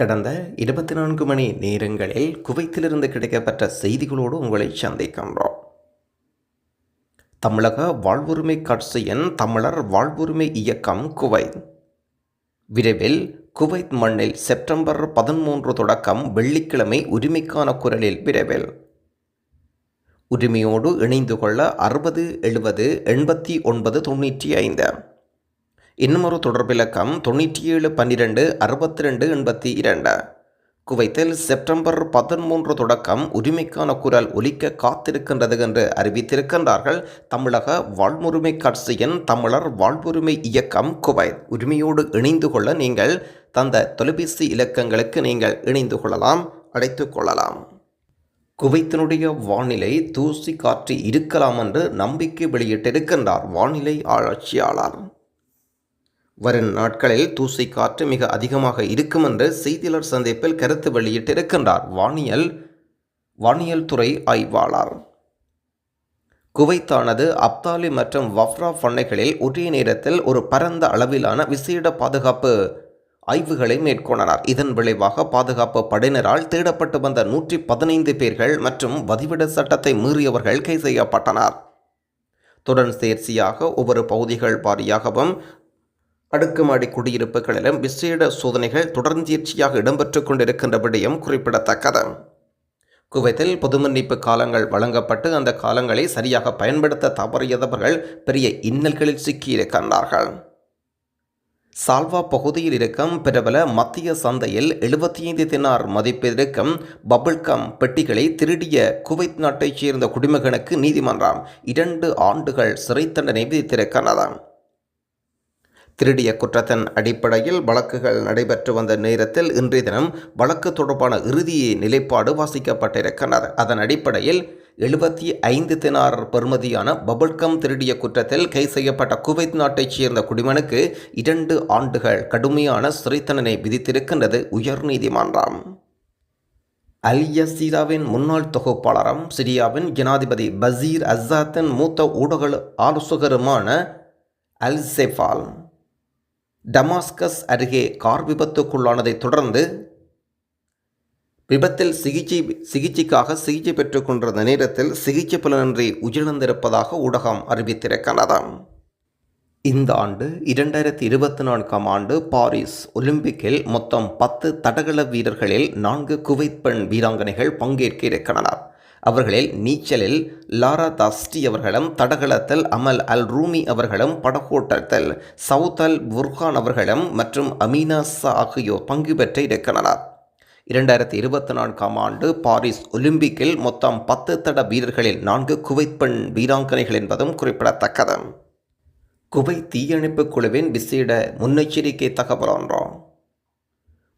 கடந்த இருபத்தி நான்கு மணி நேரங்களில் குவைத்திலிருந்து கிடைக்கப்பட்ட செய்திகளோடு உங்களை சந்திக்கின்றோம். தமிழக வாழ்வுரிமை கட்சியின் தமிழர் வாழ்வுரிமை இயக்கம் குவைத் விரைவில் குவைத் மண்ணில் செப்டம்பர் பதிமூன்று தொடக்கம் வெள்ளிக்கிழமை உரிமைக்கான குரலில் விரைவில். உரிமையோடு இணைந்து கொள்ள அறுபது எழுபது எண்பத்தி ஒன்பது தொண்ணூற்றி ஐந்து. இன்னுமொரு தொடர்பிலக்கம் தொண்ணூற்றி ஏழு பன்னிரெண்டு அறுபத்தி ரெண்டு எண்பத்தி இரண்டு. குவைத்தில் செப்டம்பர் பதிமூன்று தொடக்கம் உரிமைக்கான குரல் ஒலிக்க காத்திருக்கின்றது என்று அறிவித்திருக்கின்றார்கள் தமிழக வாழ்வுரிமை கட்சியின் தமிழர் வாழ்வுரிமை இயக்கம் குவைத். உரிமையோடு இணைந்து கொள்ள நீங்கள் தந்த தொலைபேசி இலக்கங்களுக்கு நீங்கள் இணைந்து கொள்ளலாம் அழைத்து கொள்ளலாம். குவைத்தினுடைய வானிலை தூசி காற்று இருக்கலாம் என்று நம்பிக்கை வெளியிட்டிருக்கின்றார் வானிலை ஆராய்ச்சியாளர். வரும் நாட்களில் தூசி காற்று மிக அதிகமாக இருக்கும் என்று செய்தியாளர் சந்திப்பில் கருத்து வெளியிட்டிருக்கின்றார். வானியல் வானியல் துறை ஆய்வாளர். குவைத்தானது அப்தாலி மற்றும் வஃப்ரா பண்ணைகளில் ஒரே நேரத்தில் ஒரு பரந்த அளவிலான விசேட பாதுகாப்பு ஆய்வுகளை மேற்கொண்டனர். இதன் விளைவாக பாதுகாப்பு படையினரால் தேடப்பட்டு வந்த நூற்றி பதினைந்து பேர்கள் மற்றும் வதிவிட சட்டத்தை மீறியவர்கள் கைது செய்யப்பட்டனர். தொடர் சேர்ச்சியாக ஒவ்வொரு பகுதிகள் வாரியாகவும் அடுக்குமாடி குடியிருப்புகளிலும் விசேட சோதனைகள் தொடர்ந்தீர்ச்சியாக இடம்பெற்று கொண்டிருக்கின்ற விடயம் குறிப்பிடத்தக்கது. குவைத்தில் பொது மன்னிப்பு காலங்கள் வழங்கப்பட்டு அந்த காலங்களை சரியாக பயன்படுத்த தவறியதவர்கள் பெரிய இன்னல்களில் சிக்கியிருக்கின்றார்கள். சால்வா பகுதியில் இருக்கும் பிரபல மத்திய சந்தையில் எழுபத்தி ஐந்து தினார் மதிப்பிற்கும் பபுள்கம் பெட்டிகளை திருடிய குவைத் நாட்டைச் சேர்ந்த குடிமகனுக்கு நீதிமன்றம் இரண்டு ஆண்டுகள் சிறை தண்டனை விதித்திருக்கிறது திருடிய குற்றத்தின் அடிப்படையில் வழக்குகள் நடைபெற்று வந்த நேரத்தில் இன்றைய தினம் வழக்கு தொடர்பான இறுதி நிலைப்பாடு வாசிக்கப்பட்டிருக்கிறது அதன் அடிப்படையில் எழுபத்தி ஐந்து தினார் பெறுமதியான பபுல்கம் திருடிய குற்றத்தில் கை செய்யப்பட்ட குவைத் நாட்டைச் சேர்ந்த குடிமனுக்கு இரண்டு ஆண்டுகள் கடுமையான சிறைத்தண்டனை விதித்திருக்கின்றது உயர்நீதிமன்றம் அல் யசீராவின் முன்னாள் தொகுப்பாளரும் சிரியாவின் ஜனாதிபதி பசீர் அசாத்தின் மூத்த ஊடக ஆலோசகருமான அல் செஃபால் டமாஸ்கஸ் அருகே கார் விபத்துக்குள்ளானதைத் தொடர்ந்து விபத்தில் சிகிச்சை சிகிச்சைக்காக சிகிச்சை பெற்றுக் கொண்டிருந்த நேரத்தில் சிகிச்சை பலனின்றி உயிரிழந்திருப்பதாக ஊடகம் அறிவித்திருக்கிறது. இந்த ஆண்டு இரண்டாயிரத்தி இருபத்தி நான்காம் ஆண்டு பாரிஸ் ஒலிம்பிக்கில் மொத்தம் பத்து தடகள வீரர்களில் நான்கு குவைத் பெண் வீராங்கனைகள் பங்கேற்க இருக்கின்றனர். அவர்களில் நீச்சலில் லாரா தாஸ்டி அவர்களும் தடகளத்தில் அமல் அல் ரூமி அவர்களும் படகோட்டத்தில் சவுத் அல் புர்கான் அவர்களும் மற்றும் அமீனா சா ஆகியோர் பங்கு பெற்று இருக்கின்றனர். இரண்டாயிரத்தி இருபத்தி நான்காம் ஆண்டு பாரிஸ் ஒலிம்பிக்கில் மொத்தம் பத்து தட வீரர்களில் நான்கு குவைத் பெண் வீராங்கனைகள் என்பதும் குறிப்பிடத்தக்கது. குவை தீயணைப்பு குழுவின் விசேட முன்னெச்சரிக்கை தகவல் ஒன்றாம்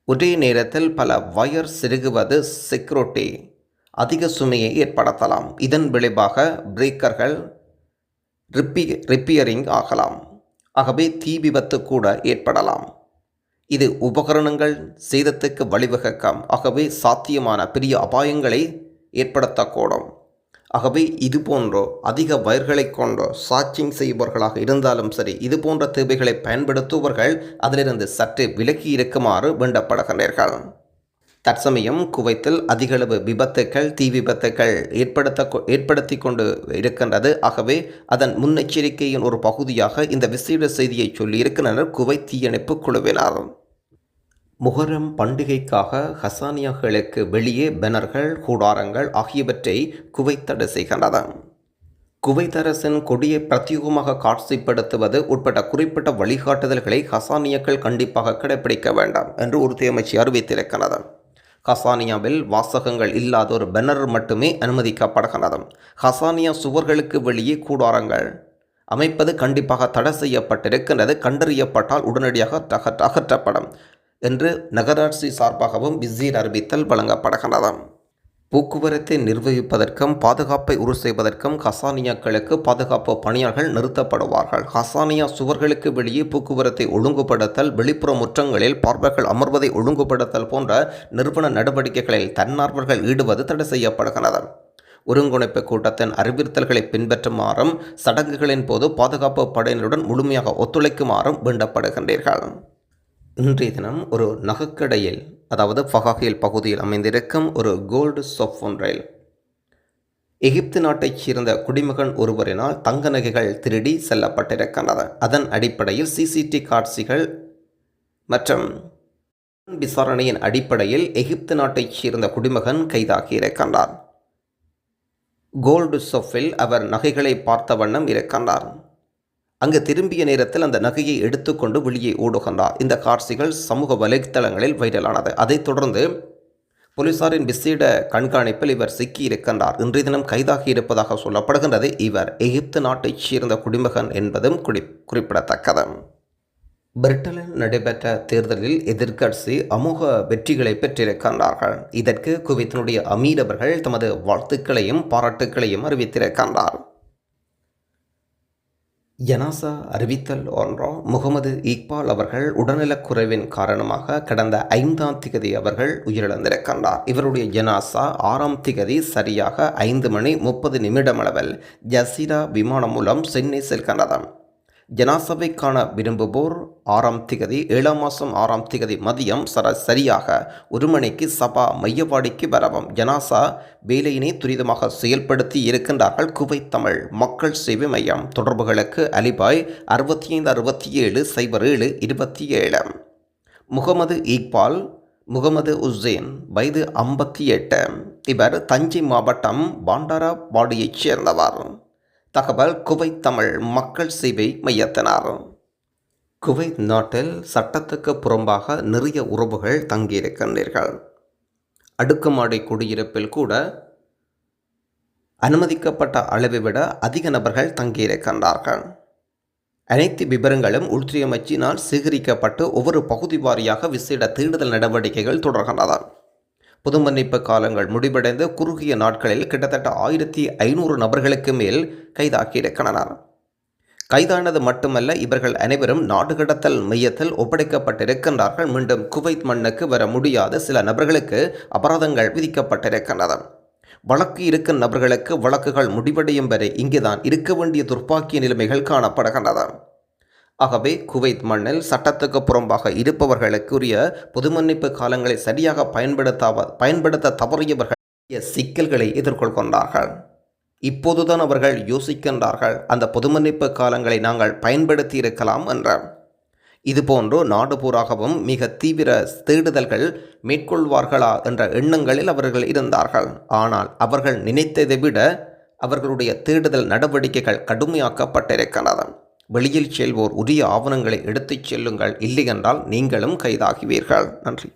ஒரே நேரத்தில் பல வயர் செருகுவது செக்யூரிட்டி அதிக சுமையை ஏற்படுத்தலாம். இதன் விளைவாக பிரேக்கர்கள் ரிப்பி ரிப்பியரிங் ஆகலாம். ஆகவே தீ விபத்து கூட ஏற்படலாம். இது உபகரணங்கள் சேதத்துக்கு வழிவகுக்கும். ஆகவே சாத்தியமான பெரிய அபாயங்களை ஏற்படுத்தக்கூடும். ஆகவே இது போன்றோ அதிக வயர்களை கொண்டோ சாட்சிங் செய்பவர்களாக இருந்தாலும் சரி இது போன்ற தேவைகளை பயன்படுத்துபவர்கள் அதிலிருந்து சற்று விலகி இருக்குமாறு வேண்டப்படுகின்றீர்கள். தற்சமயம் குவைத்தில் அதிகளவு விபத்துக்கள் தீ விபத்துக்கள் ஏற்படுத்த ஏற்படுத்தி கொண்டு இருக்கின்றது. ஆகவே அதன் முன்னெச்சரிக்கையின் ஒரு பகுதியாக இந்த விசேட செய்தியை சொல்லியிருக்கின்றனர் குவைத் தீயணைப்பு குழுவினர். முகரம் பண்டிகைக்காக ஹசானியாக்களுக்கு வெளியே பேனர்கள் கூடாரங்கள் ஆகியவற்றை குவைத் தடை செய்கின்றது. குவைத் அரசின் கொடியை பிரத்யேகமாக காட்சிப்படுத்துவது உட்பட்ட குறிப்பிட்ட வழிகாட்டுதல்களை ஹசானியக்கள் கண்டிப்பாக கடைபிடிக்க வேண்டாம் என்று உறுதியமைச்சு அறிவித்திருக்கிறது ஹசானியாவில் வாசகங்கள் இல்லாத ஒரு பேனர் மட்டுமே அனுமதிக்கப்படுகிறது ஹசானியா சுவர்களுக்கு வெளியே கூடாரங்கள். அமைப்பது கண்டிப்பாக தடை செய்யப்பட்டிருக்கின்றது கண்டறியப்பட்டால் உடனடியாக தக அகற்றப்படும் என்று நகராட்சி சார்பாகவும் விசீர் அறிவித்தல் வழங்கப்படுகிறது போக்குவரத்தை நிர்வகிப்பதற்கும் பாதுகாப்பை உறுதி செய்வதற்கும் ஹசானியாக்களுக்கு பாதுகாப்பு பணியாளர்கள் நிறுத்தப்படுவார்கள். ஹசானியா சுவர்களுக்கு வெளியே போக்குவரத்தை ஒழுங்குபடுத்தல் வெளிப்புற முற்றங்களில் பார்வைகள் அமர்வதை ஒழுங்குபடுத்தல் போன்ற நிறுவன நடவடிக்கைகளில் தன்னார்வர்கள் ஈடுவது தடை செய்யப்படுகிறது. ஒருங்கிணைப்பு கூட்டத்தின் அறிவுறுத்தல்களை பின்பற்றுமாறும் சடங்குகளின் போது பாதுகாப்பு படையினருடன் முழுமையாக ஒத்துழைக்குமாறும் வேண்டப்படுகின்றீர்கள். இன்றைய தினம் ஒரு நகைக்கடையில் அதாவது ஃபகாஹில் பகுதியில் அமைந்திருக்கும் ஒரு கோல்டு ஷாப் ஒன்றில் எகிப்து நாட்டைச் சேர்ந்த குடிமகன் ஒருவரினால் தங்க நகைகள் திருடி செல்லப்பட்டிருக்கின்றன. அதன் அடிப்படையில் சிசிடி காட்சிகள் மற்றும் விசாரணையின் அடிப்படையில் எகிப்து நாட்டைச் சேர்ந்த குடிமகன் கைதாகி இருக்கின்றார் கோல்டு ஷாப்பில் அவர் நகைகளை பார்த்த வண்ணம் இருக்கின்றார் அங்கு திரும்பிய நேரத்தில் அந்த நகையை எடுத்துக்கொண்டு வெளியே ஓடுகின்றார். இந்த காட்சிகள் சமூக வலைத்தளங்களில் வைரலானது. அதைத் தொடர்ந்து போலீசாரின் விசேட கண்காணிப்பில் இவர் சிக்கி இருக்கின்றார் இன்றைய தினம் கைதாகி இருப்பதாக சொல்லப்படுகின்றது. இவர் எகிப்து நாட்டைச் சேர்ந்த குடிமகன் என்பதும் குறி குறிப்பிடத்தக்கது. பிரிட்டனில் நடைபெற்ற தேர்தலில் எதிர்க்கட்சி அமோக வெற்றிகளை பெற்றிருக்கின்றார்கள். இதற்கு குவைத்தினுடைய அமீர் அவர்கள் தமது வாழ்த்துக்களையும் பாராட்டுக்களையும் அறிவித்திருக்கின்றார். ஜனாசா அறிவித்தல் ஒன்றோ? முகமது இக்பால் அவர்கள் உடல்நலக்குறைவின் காரணமாக கடந்த ஐந்தாம் திகதி அவர்கள் உயிரிழந்திருக்கின்றார். இவருடைய ஜனாசா ஆறாம் திகதி சரியாக ஐந்து மணி முப்பது நிமிடம் அளவில் ஜசீரா விமானம் மூலம் சென்னை செல்கின்றது ஜனாசபைக்கான விரும்புவோர் ஆறாம் திகதி ஏழாம் மாதம் ஆறாம் திகதி மதியம் சர சரியாக ஒரு மணிக்கு சபா மையவாடிக்கு வரவும் ஜனாசா வேலையினை துரிதமாக செயல்படுத்தி இருக்கின்றார்கள். குவைத் தமிழ் மக்கள் சேவை மையம் தொடர்புகளுக்கு அலிபாய் அறுபத்தி ஐந்து அறுபத்தி ஏழு சைபர் ஏழு இருபத்தி ஏழு முகமது இக்பால் முகமது உசேன் வயது ஐம்பத்தி எட்டு. இவர் தஞ்சை மாவட்டம் பாண்டாரா பாடியைச் சேர்ந்தவர். தகவல் குவைத் தமிழ் மக்கள் சேவை மையத்தினார். குவைத் நாட்டில் சட்டத்துக்கு புறம்பாக நிறைய உறவுகள் தங்கியிருக்கின்றீர்கள். அடுக்குமாடி குடியிருப்பில் கூட அனுமதிக்கப்பட்ட அளவை விட அதிக நபர்கள் தங்கியிருக்கின்றார்கள். அனைத்து விவரங்களும் உள்துறை அமைச்சினால் சேகரிக்கப்பட்டு ஒவ்வொரு பகுதி வாரியாக விசேட தேடுதல் நடவடிக்கைகள் தொடர்கின்றன. புதுமன்னிப்பு காலங்கள் முடிவடைந்து குறுகிய நாட்களில் கிட்டத்தட்ட ஆயிரத்தி ஐநூறு நபர்களுக்கு மேல் கைதாகியிருக்கின்றனர் கைதானது மட்டுமல்ல இவர்கள் அனைவரும் நாடு கடத்தல் மையத்தில் ஒப்படைக்கப்பட்டிருக்கின்றார்கள். மீண்டும் குவைத் மண்ணுக்கு வர முடியாத சில நபர்களுக்கு அபராதங்கள் விதிக்கப்பட்டிருக்கின்றன. வழக்கு இருக்கும் நபர்களுக்கு வழக்குகள் முடிவடையும் வரை இங்குதான் இருக்க வேண்டிய துர்ப்பாக்கிய நிலைமைகள் காணப்படுகின்றன. ஆகவே குவைத் மண்ணில் சட்டத்துக்கு புறம்பாக இருப்பவர்களுக்குரிய பொது மன்னிப்பு காலங்களை சரியாக பயன்படுத்தாவ பயன்படுத்த தவறியவர்கள் சிக்கல்களை எதிர்கொள்கின்றார்கள் இப்போதுதான் அவர்கள் யோசிக்கின்றார்கள் அந்த பொது மன்னிப்பு காலங்களை நாங்கள் பயன்படுத்தி இருக்கலாம் என்ற. இதுபோன்று நாடுபூராகவும் மிக தீவிர தேடுதல்கள் மேற்கொள்வார்களா என்ற எண்ணங்களில் அவர்கள் இருந்தார்கள். ஆனால் அவர்கள் நினைத்ததை விட அவர்களுடைய தேடுதல் நடவடிக்கைகள் கடுமையாக்கப்பட்டிருக்கின்றன. வெளியில் செல்வோர் உரிய ஆவணங்களை எடுத்துச் செல்லுங்கள். இல்லையென்றால் நீங்களும் கைதாகுவீர்கள். நன்றி.